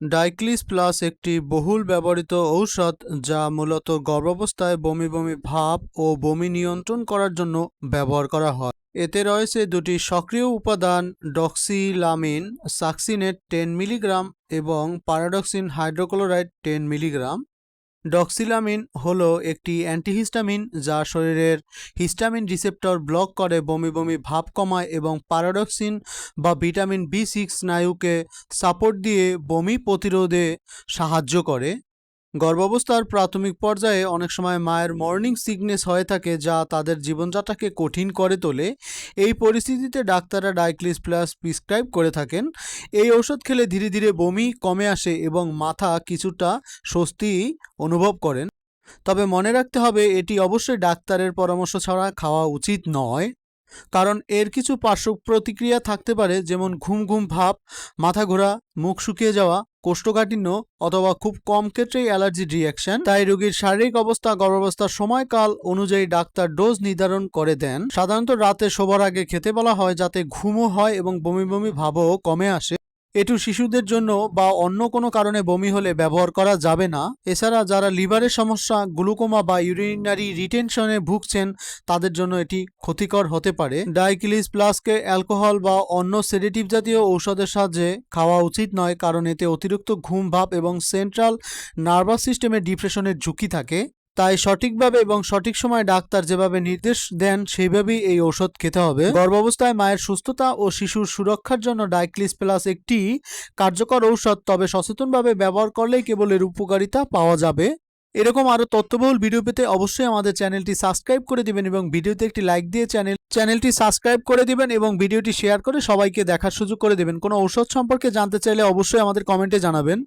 ডাইক্লিস plus একটি বহুল ব্যবহৃত ঔষধ যা মূলত গর্ভাবস্থায় বমি বমি ভাব ও বমি নিয়ন্ত্রণ করার জন্য ব্যবহার করা হয়। এতে রয়েছে দুটি সক্রিয় উপাদান ডক্সিলামিন, সাকসিনেট টেন মিলিগ্রাম এবং pyridoxine hydrochloride ten milligram. Doxylamine হলো একটি অ্যান্টিহিস্টামিন যা শরীরের হিস্টামিন রিসেপ্টর ব্লক করে বমি বমি ভাব কমায় এবং প্যারাডক্সিন বা ভিটামিন বি সিক্স স্নায়ুকে সাপোর্ট দিয়ে বমি প্রতিরোধে সাহায্য করে। গর্ভাবস্থার প্রাথমিক পর্যায়ে অনেক সময় মায়ের মর্নিং সিকনেস হয়ে থাকে যা তাদের জীবনযাত্রাকে কঠিন করে তোলে। এই পরিস্থিতিতে ডাক্তাররা ডাইক্লিস প্লাস প্রিসক্রাইব করে থাকেন। এই ঔষধ খেলে ধীরে ধীরে বমি কমে আসে এবং মাথা কিছুটা স্বস্তি অনুভব করেন। তবে মনে রাখতে হবে, এটি অবশ্যই ডাক্তারের পরামর্শ ছাড়া খাওয়া উচিত নয়। কারণ এর কিছু পার্শ্ব প্রতিক্রিয়া থাকতে পারে, যেমন ঘুম ঘুম ভাব, মাথা ঘোরা, মুখ শুকিয়ে যাওয়া কোষ্ঠকাঠিন্য অথবা খুব কম ক্ষেত্রেই অ্যালার্জি রিয়াকশন তাই রোগীর শারীরিক অবস্থা, গর্ভাবস্থার সময়কাল অনুযায়ী ডাক্তার ডোজ নির্ধারণ করে দেন। সাধারণত রাতে শোবার আগে খেতে বলা হয় যাতে ঘুমও হয় এবং বমি বমি ভাবও কমে আসে। এটু শিশুদের জন্য বা অন্য কোনো কারণে বমি হলে ব্যবহার করা যাবে না। এছাড়া যারা লিভারের সমস্যা, গ্লুকোমা বা ইউরিনারি রিটেনশনে ভুগছেন, তাদের জন্য এটি ক্ষতিকর হতে পারে। ডাইকিলিস প্লাসকে অ্যালকোহল বা অন্য সেডেটিভ জাতীয় ঔষধের সাহায্যে খাওয়া উচিত নয়, কারণ এতে অতিরিক্ত ঘুম, ভাব এবং সেন্ট্রাল নার্ভাস সিস্টেমে ডিপ্রেশনের ঝুঁকি থাকে। তাই সঠিকভাবে এবং সঠিক সময় ডাক্তার যেভাবে নির্দেশ দেন, সেইভাবেই এই ঔষধ খেতে হবে। গর্ভাবস্থায় মায়ের সুস্থতা ও শিশুর সুরক্ষার জন্য ডাইক্লিস প্লাস একটি কার্যকর ঔষধ, তবে সচেতনভাবে ব্যবহার করলেই কেবল এর উপকারিতা পাওয়া যাবে। এরকম আরও তথ্যবহুল ভিডিও পেতে অবশ্যই আমাদের চ্যানেলটি সাবস্ক্রাইব করে দিবেন এবং ভিডিওতে একটি লাইক দিয়ে চ্যানেল, চ্যানেলটি সাবস্ক্রাইব করে দিবেন এবং ভিডিওটি শেয়ার করে সবাইকে দেখার সুযোগ করে দেবেন। কোনো ঔষধ সম্পর্কে জানতে চাইলে অবশ্যই আমাদের কমেন্টে জানাবেন।